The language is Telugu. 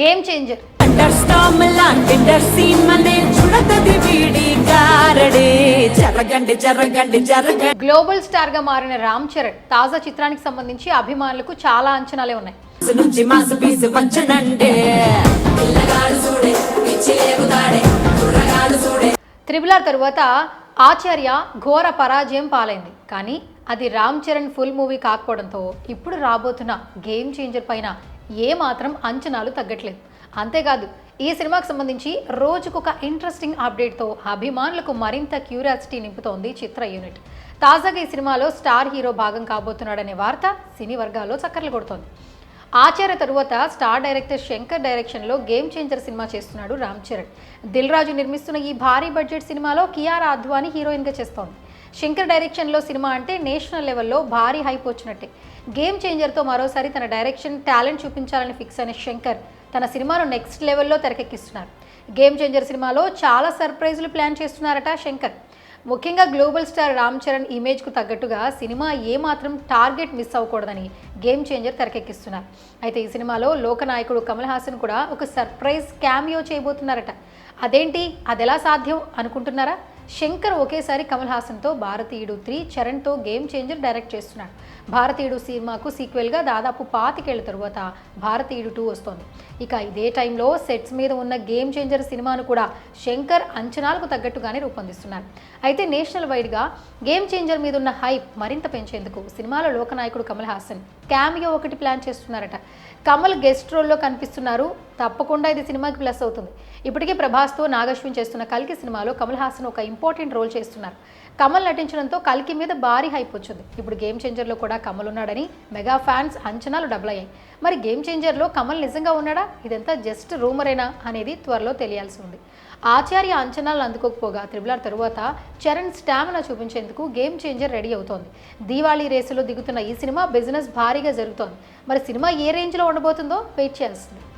గేమ్ చేంజర్ అండర్ స్టామ్ లాంటి సీన్ మనే చూడతది వీడి గారడే. జరగండి జరగండి జరగండి గ్లోబల్ స్టార్గా మారిన రామ్ చరణ్ తాజా చిత్రానికి సంబంధించి అభిమానులకు చాలా అంచనాలే ఉన్నాయి. నుంచి మాసు పీసు వంచనండే పిల్లగాడు చూడే పిచ్చి లేగుతాడే కుర్రగాడు చూడే. త్రిబుల్ ఆర్ తరువాత ఆచార్య ఘోర పరాజయం పాలైంది. కానీ అది రామ్ చరణ్ ఫుల్ మూవీ కాకపోవడంతో ఇప్పుడు రాబోతున్న గేమ్ చేంజర్ పైన ఏ మాత్రం అంచనాలు తగ్గట్లేదు. అంతేకాదు ఈ సినిమాకు సంబంధించి రోజుకొక ఇంట్రెస్టింగ్ అప్డేట్తో అభిమానులకు మరింత క్యూరియాసిటీ నింపుతోంది చిత్ర యూనిట్. తాజాగా ఈ సినిమాలో స్టార్ హీరో భాగం కాబోతున్నాడనే వార్త సినీ వర్గాల్లో చక్కర్లు కొడుతోంది. ఆచార్య తరువాత స్టార్ డైరెక్టర్ శంకర్ డైరెక్షన్లో గేమ్ చేంజర్ సినిమా చేస్తున్నాడు రామ్ చరణ్. దిల్ రాజు నిర్మిస్తున్న ఈ భారీ బడ్జెట్ సినిమాలో కియారా అద్వాని హీరోయిన్గా చేస్తోంది. శంకర్ డైరెక్షన్లో సినిమా అంటే నేషనల్ లెవెల్లో భారీ హైప్ వచ్చినట్టే. గేమ్ చేంజర్తో మరోసారి తన డైరెక్షన్ టాలెంట్ చూపించాలని ఫిక్స్ అయిన శంకర్ తన సినిమాను నెక్స్ట్ లెవెల్లో తెరకెక్కిస్తున్నారు. గేమ్ చేంజర్ సినిమాలో చాలా సర్ప్రైజులు ప్లాన్ చేస్తున్నారట శంకర్. ముఖ్యంగా గ్లోబల్ స్టార్ రామ్ చరణ్ ఇమేజ్కు తగ్గట్టుగా సినిమా ఏమాత్రం టార్గెట్ మిస్ అవ్వకూడదని గేమ్ చేంజర్ తెరకెక్కిస్తున్నారు. అయితే ఈ సినిమాలో లోకనాయకుడు కమల్ హాసన్ కూడా ఒక సర్ప్రైజ్ క్యామియో చేయబోతున్నారట. అదేంటి? అదెలా సాధ్యం అనుకుంటున్నారా? శంకర్ ఒకేసారి కమల్ హాసన్తో భారతీయుడు త్రీ చరణ్తో గేమ్ చేంజర్ డైరెక్ట్ చేస్తున్నాడు. భారతీయుడు సినిమాకు సీక్వెల్గా దాదాపు పాతికేళ్ళ తరువాత భారతీయుడు టూ వస్తోంది. ఇక ఇదే టైంలో సెట్స్ మీద ఉన్న గేమ్ చేంజర్ సినిమాను కూడా శంకర్ అంచనాలకు తగ్గట్టుగానే రూపొందిస్తున్నారు. అయితే నేషనల్ వైడ్గా గేమ్ చేంజర్ మీద ఉన్న హైప్ మరింత పెంచేందుకు సినిమాలో లోకనాయకుడు కమల్ హాసన్ క్యామియో ఒకటి ప్లాన్ చేస్తున్నారట. కమల్ గెస్ట్ రోల్లో కనిపిస్తున్నారు తప్పకుండా ఇది సినిమాకి ప్లస్ అవుతుంది. ఇప్పటికే ప్రభాస్తో నాగశ్విన్ చేస్తున్న కల్కి సినిమాలో కమల్ హాసన్ ఒక ఇంపార్టెంట్ రోల్ చేస్తున్నారు. కమల్ నటించడంతో కల్కి మీద భారీ హైప్ వచ్చింది. ఇప్పుడు గేమ్ చేంజర్లో కూడా కమల్ ఉన్నాడని మెగా ఫ్యాన్స్ అంచనాలు డబుల్ అయ్యాయి. మరి గేమ్ చేంజర్లో కమల్ నిజంగా ఉన్నాడా? ఇదంతా జస్ట్ రూమరేనా అనేది త్వరలో తెలియాల్సి ఉంది. ఆచార్య అంచనాలు అందుకోకపోగా త్రిబులర్ తరువాత చరణ్ స్టామినా చూపించేందుకు గేమ్ చేంజర్ రెడీ అవుతోంది. దీవాళీ రేసులో దిగుతున్న ఈ సినిమా బిజినెస్ భారీగా జరుగుతోంది. మరి సినిమా ఏ రేంజ్లో ఉండబోతుందో వెయిట్ చేయాల్సింది.